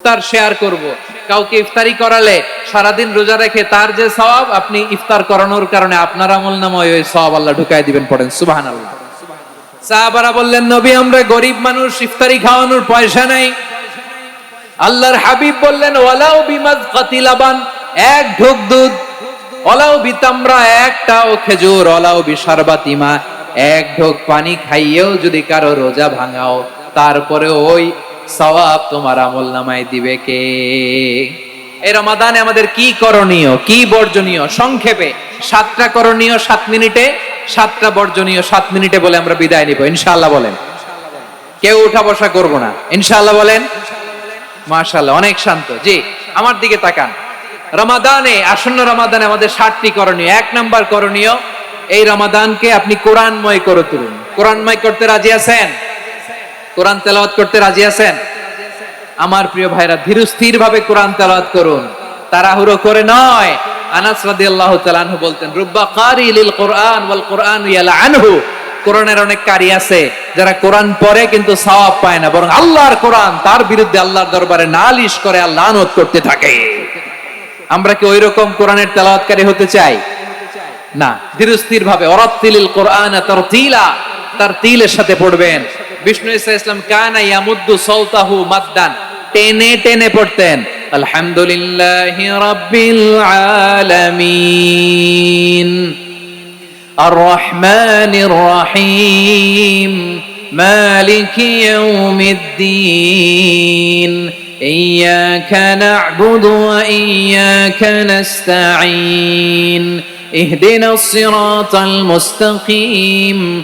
ইফতার share করব। কাউকে ইফতারি করালে সারাদিন রোজা রেখে তার যে সওয়াব আপনি ইফতার করানোর কারণে আপনার আমল নাময় ওই সওয়াব আল্লাহ ঢুকাই দিবেন পড়েন। সুবহানাল্লাহ। সাহাবারা বললেন, নবী, আমরা গরিব মানুষ, ইফতারি খাওয়ানোর পয়সা নাই। আল্লাহর হাবিব বললেন, ওয়ালাউ বিমাজ কাতিলাবান, এক ঢোক দুধ ওলাও বিতামরা একটাও খেজুর ওলাও বিশারবাতিমা, এক ঢোক পানি খাইয়েও যদি কারও রোজা ভাঙাও, তারপরে ওই সওয়াব তোমার আমল নামায় দিবে কে? এই রমাদানে আমাদের কি করণীয়, কি বর্জনীয়? সংক্ষেপে, সাতটা করণীয় সাত মিনিটে, সাতটা বর্জনীয় সাত মিনিটে বলে আমরা বিদায় নিব, ইনশাআল্লাহ বলেন। কেউ উঠা বসা করব না, ইনশাআল্লাহ বলেন? মাশাআল্লাহ, অনেক শান্ত। জি, আমার দিকে তাকান। রমাদানে, আসন্ন রমাদানে আমাদের ষাটটি করণীয়। এক নাম্বার করণীয়, এই রমাদানকে আপনি কোরআনময় করে তুলুন। কোরআনময় করতে রাজি আছেন? কোরআন তেলাওয়াত করতে রাজি আছেন? আমার প্রিয় ভাইরা ধীরস্থির ভাবে কোরআন তেলাওয়াত করুন। তাড়াহুড়ো করে নয়। আনাস রাদিয়াল্লাহু তাআলা আনহু বলতেন, রুব্বা কারি লিল কোরআন ওয়াল কোরআন ইয়ালা আনহু। কোরআনের অনেক কারি আছে, যারা কোরআন পড়ে কিন্তু সওয়াব পায় না, বরং আল্লাহর কোরআন, তার বিরুদ্ধে আল্লাহর দরবারে নালিশ করে আল্লাহ লানত করতে থাকে। আমরা কি ওই রকম কোরআনের তেলাওয়াতকারী হতে চাই? না। ধীরস্থির ভাবে অরাত্তিলিল কোরআন তারতিলা। তার তিলের সাথে পড়বেন। বিষ্ণু ইসা ইসলাম কানা ইয়ামুদ্দু সৌতাহু মাদ্দান টেনে টেনে পড়তেন আলহামদুলিল্লাহি রাব্বিল আলামিন الرحمن الرحيم مالك يوم الدين إياك نعبد وإياك نستعين اهدنا الصراط المستقيم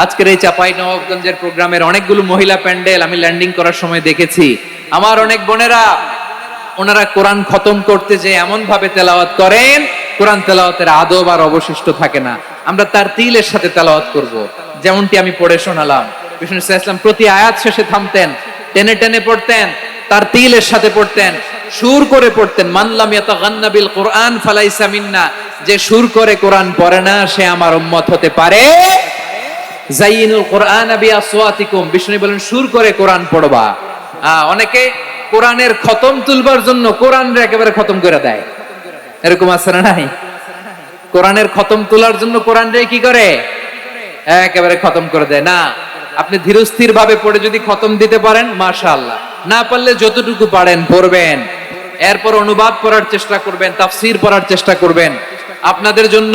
আজকের এই চাপাই নবাবগঞ্জের প্রোগ্রামের অনেকগুলো মহিলা প্যান্ডেল আমি ল্যান্ডিং করার সময় দেখেছি। আমার অনেক বোনেরা, ওনারা কোরআন খতম করতে যে এমন ভাবে তেলাওয়াত করেন, কোরআন তেলাওয়াতের আদব আর অবশিষ্ট থাকে না। আমরা তার তিলের সাথে তেলাওয়াত করব। যেমনটি আমি পড়ে শোনালাম। ইসলাম প্রতি আয়াত শেষে থামতেন, টেনে টেনে পড়তেন, তার তিলের সাথে পড়তেন, সুর করে পড়তেন মানলাম বিল কোরআন ফালাইসা মিন্না যে সুর করে কোরআন পড়ে না, সে আমার উম্মত হতে পারে জাইনুল কোরআন আসওয়াতিকুম। বিষ্ণু বলেন, সুর করে কোরআন পড়বা। অনেকে কোরআনের খতম তুলবার জন্য কোরআন একেবারে খতম করে দেয়। এরকম আছে না নাই? কোরআনের খতম তোলার জন্য কোরআনরে কি করে? একেবারে খতম করে দেয়। না, আপনি ধীরস্থির ভাবে পড়ে যদি খতম দিতে পারেন, মাশাআল্লাহ। না পারলে যতটুকু পারেন, পড়বেন। এরপর অনুবাদ করার চেষ্টা করবেন, তাফসির পড়ার চেষ্টা করবেন। আপনাদের জন্য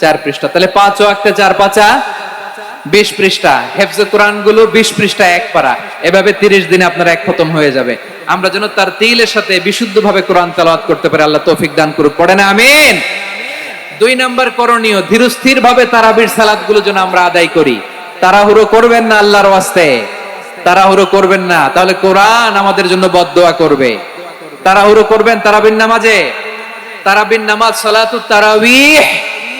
চার পৃষ্ঠা। তাহলে পাঁচ একটা চার পাঁচা, বিশ পৃষ্ঠা। হেফজে কোরআনগুলো বিশ পৃষ্ঠা এক পারা এভাবে তিরিশ দিনে আপনার এক খতম হয়ে যাবে। আমরা যেন তার তিলের সাথে বিশুদ্ধ ভাবে কোরআন তেলাওয়াত করতে পারি, আল্লাহ তৌফিক দান করুক। পড়ে না, আমিন? দুই নাম্বার করণীয় ধীরস্থির ভাবে তারাবির সালাতগুলো যেন আমরা আদায় করি। তাড়াহুড়ো করবেন না আল্লাহর ওয়াস্তে। তাড়াহুড়ো করবেন না। তাহলে কোরআন আমাদের জন্য বদদোয়া করবে। তাড়াহুড়ো করবেন তারাবির নামাজে? তারাবির নামাজ সালাতু তারাবিহ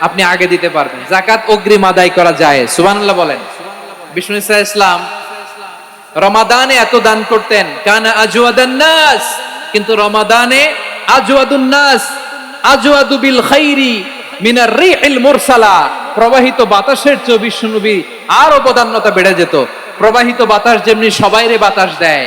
আপনি আগে দিতে পারবেন। জাকাত অগ্রিম আদায় করা যায় সুবহানাল্লাহ বলেন। বিষ্ণু ইসা ইসলাম রমাদানে এত দান করতেন, কানা আজওয়াদান নাস, কিন্তু রমাদানে আজওয়াদুন নাস, আজওয়াদু বিল খাইরি মিনার রিহিল মুরসালা, প্রবাহিত বাতাসের চেয়ে বিষ্ণুনবী আর অবদান্যতা বেড়ে যেত। প্রবাহিত বাতাস যেমনি সবাইরে বাতাস দেয়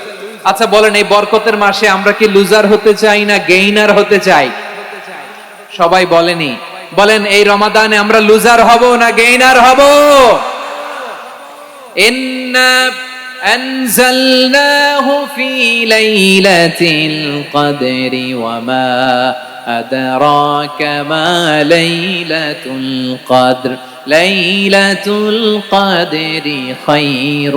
আচ্ছা বলেন এই বরকতের মাসে আমরা কি লুজার হতে চাই না গেইনার হতে চাই সবাই বলেনি বলেন এই রমাদানে আমরা লুজার হব না গেইনার হব ইন্না أنزلناه في ليلة القدر وما أدراك ما ليلة القدر ليلة القدر خير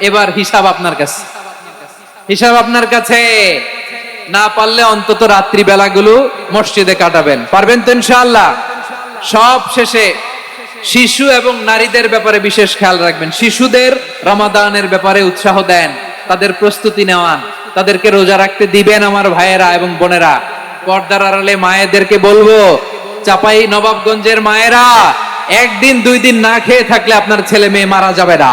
এবার হিসাব আপনার কাছে। হিসাব আপনার কাছে। না পারলে অন্তত রাত্রি বেলাগুলো মসজিদে কাটাবেন। পারবেন তো ইনশাআল্লাহ? সব শেষে শিশু এবং নারীদের ব্যাপারে বিশেষ খেয়াল রাখবেন। শিশুদের রমাদানের ব্যাপারে উৎসাহ দেন, তাদের প্রস্তুতি নেওয়ান, তাদেরকে রোজা রাখতে দিবেন আমার ভাইয়েরা এবং বোনেরা। পর্দার আড়ালে মায়েদেরকে বলব, চাপাই নবাবগঞ্জের মায়েরা, একদিন দুই দিন না খেয়ে থাকলে আপনার ছেলে মেয়ে মারা যাবে না।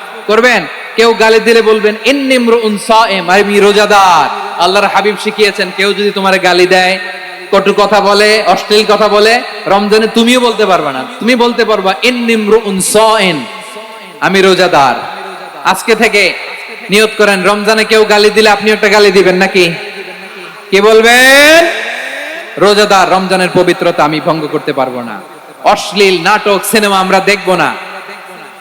করবেন? কেউ গালি দিলে বলবেন আমি রোজাদার। আল্লাহর হাবিব শিখিয়েছেন, কেউ যদি তোমার গালি দেয়, কটু কথা বলে, অশ্লীল কথা বলে, রমজানে তুমিও বলতে পারবে না। তুমি বলতে পারবা ইন্নিমরু উনসাইন আমি রোজাদার। আজকে থেকে নিয়ত করেন, রমজানে কেউ গালি দিলে আপনি একটা গালি দিবেন নাকি? কি বলবেন রোজাদার, রমজানের পবিত্রতা আমি ভঙ্গ করতে পারব না। অশ্লীল নাটক, সিনেমা আমরা দেখব না।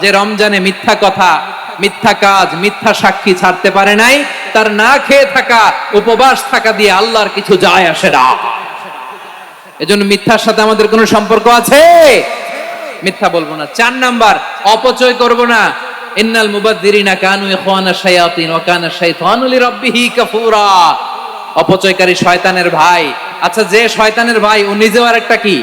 যে রমজানে মিথ্যা কথা, মিথ্যা কাজ, মিথ্যা সাক্ষী ছাড়তে পারে নাই, তার না খেয়ে থাকা, উপবাস থাকা দিয়ে আল্লাহর কিছু যায় আসে না। এজন্য মিথ্যার সাথে আমাদের কোনো সম্পর্ক আছে? মিথ্যা বলব না। চার নাম্বার, অপচয় করব না। ইন্নাল মুবাদ্দিরিনা কানু ইখওয়ানা শায়াতিন ওয়া কানা শাইতানু লিরাব্বিহি কাফুরা। অপচয়কারী শয়তানের ভাই। আচ্ছা যে শয়তানের ভাই, ও নিজেও আরেকটা কি?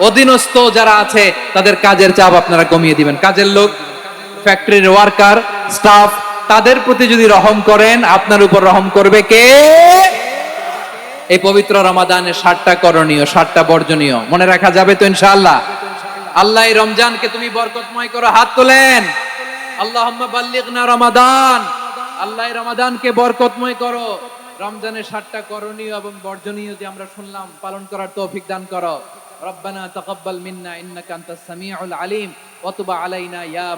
অধীনস্থ যারা আছে, তাদের কাজের চাপ আপনারা কমিয়ে দিবেন। কাজের লোক ফ্যাক্টরির ওয়ার্কার স্টাফ তাদের প্রতি যদি রহম করেন, আপনার উপর রহম করবে কে? এই পবিত্র রমাদানের ষাটটা করণীয় ষাটটা বর্জনীয়। মনে রাখা যাবে তো ইনশাআল্লাহ? আল্লাহ রমজানকে তুমি বরকতময় করো, হাত তোলেন। বাল্লিগনা রমাদান। আল্লাহ রমাদানকে বরকতময় করো। রমজানের ষাটটা করণীয় এবং বর্জনীয় যে আমরা শুনলাম, পালন করার তৌফিক দান করো। ربنا تقبل منا إنك أنت السميع العليم. وتب علينا يا